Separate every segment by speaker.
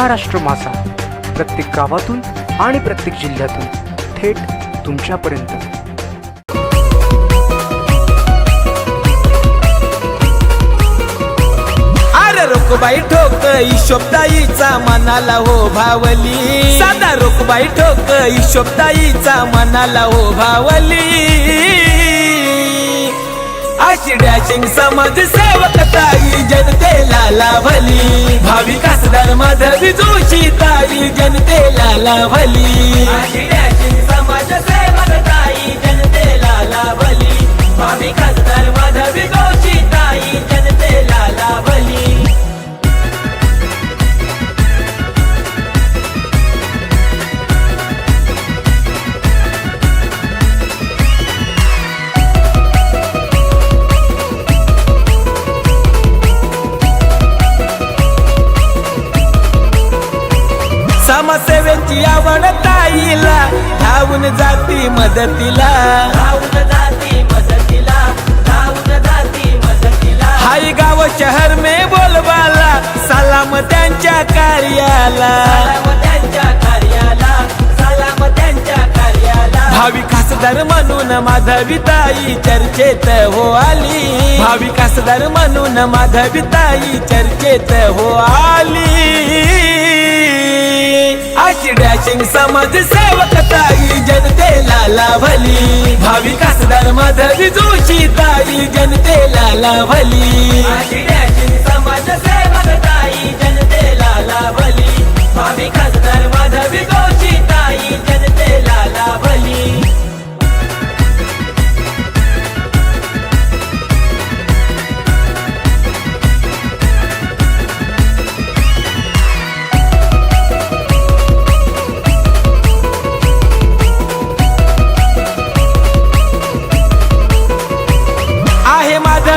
Speaker 1: महाराष्ट्र मासा. प्रत्येक गावातून आणि प्रत्येक जिल्ह्यातून थेट तुमच्यापर्यंत.
Speaker 2: अरे रोकबाई ठोक ईशोबताईचा मनाला हो भावली. साधा रोकबाई ठोक ईशोबताईचा मनाला हो भावली. अशी डॅशिंग समाज सेवकताई जनतेला डॅशिंग समाज सेवक ताई जनतेला लाभली. भावी खासदार माधवी जोशी ताई जनतेला लाभली. समाजसेवेची आवड ताईला धावून जाती मदतीला. धावून जाती मदतीला धावून जाती मदतीला. हाय गाव शहर में बोलबाला सलाम त्यांच्या कार्याला. त्यांच्या कार्याला सलाम त्यांच्या कार्याला. भावी खासदार म्हणून माधवी ताई चर्चेत हो आली. भावी खासदार म्हणून माधवी ताई चर्चेत हो आली. अशी डॅशिंग समाज सेवक ताई जनतेला लाभली. भाविकास खासदार माधवी जोशी ताई जनतेला लाभली.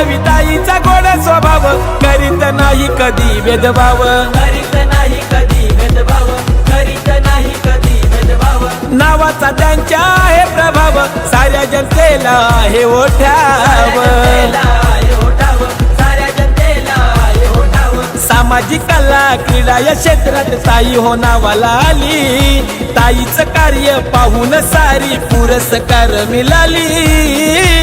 Speaker 2: आहे माधवी ताईचा गोड स्वभाव करीत नाही कधी भेदभाव. करीत नाही कधी भेदभाव करीत नाही कधी भेदभाव. नावाचा त्यांच्या आहे प्रभाव साऱ्या जनतेला आहे ओठाव. सामाजिक कला क्रीडा या क्षेत्रात ताई हो नावाला आली. ताईचं कार्य पाहून सारी पुरस्कार मिळाली.